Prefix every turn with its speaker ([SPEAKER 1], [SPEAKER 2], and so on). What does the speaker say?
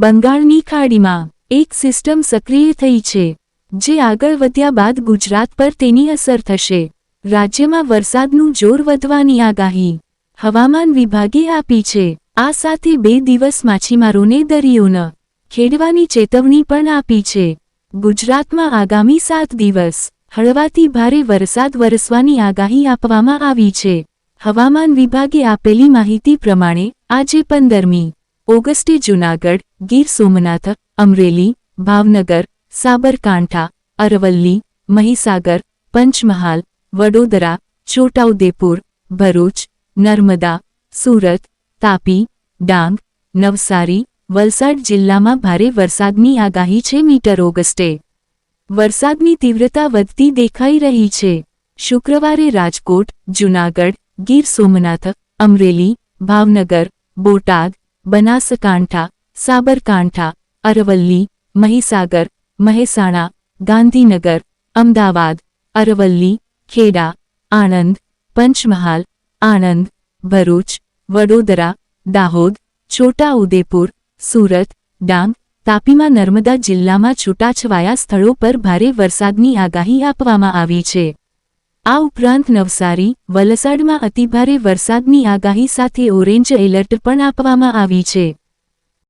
[SPEAKER 1] બંગાળની ખાડીમાં એક સિસ્ટમ સક્રિય થઈ છે, જે આગળ વધ્યા બાદ ગુજરાત પર તેની અસર થશે. રાજ્યમાં વરસાદનું જોર વધવાની આગાહી હવામાન વિભાગે આપી છે. આ સાથે બે દિવસ માછીમારોને દરિયો ખેડવાની ચેતવણી પણ આપી છે. ગુજરાતમાં આગામી સાત દિવસ હળવાથી ભારે વરસાદ વરસવાની આગાહી આપવામાં આવી છે. હવામાન વિભાગે આપેલી માહિતી પ્રમાણે આજે પંદરમી ઓગસ્ટે જૂનાગઢ ગીર સોમનાથ, અમરેલી, ભાવનગર, સાબરકાંઠા, અરવલ્લી, મહીસાગર, પંચમહાલ, વડોદરા, છોટાઉદેપુર, ભરૂચ, નર્મદા, સુરત, તાપી, ડાંગ, નવસારી, વલસાડ જિલ્લામાં ભારે વરસાદની આગાહી છે મીટર ઓગસ્ટે. વરસાદની તીવ્રતા વધતી દેખાઈ રહી છે. શુક્રવારે રાજકોટ, જૂનાગઢ, ગીર સોમનાથ, અમરેલી, ભાવનગર, બોટાદ, બનાસકાંઠા સાબરકાંઠા, અરવલ્લી, મહીસાગર, મહેસાણા, ગાંધીનગર, અમદાવાદ, અરવલ્લી, ખેડા, આણંદ, પંચમહાલ, આણંદ, ભરૂચ, વડોદરા, દાહોદ છોટા ઉદેપુર સુરત, ડાંગ, તાપીમાં નર્મદા જિલ્લામાં છૂટાછવાયા સ્થળો પર ભારે વરસાદની આગાહી આપવામાં આવી છે. આ ઉપરાંત નવસારી, વલસાડમાં અતિભારે વરસાદની આગાહી સાથે ઓરેન્જ એલર્ટ પણ આપવામાં આવી છે.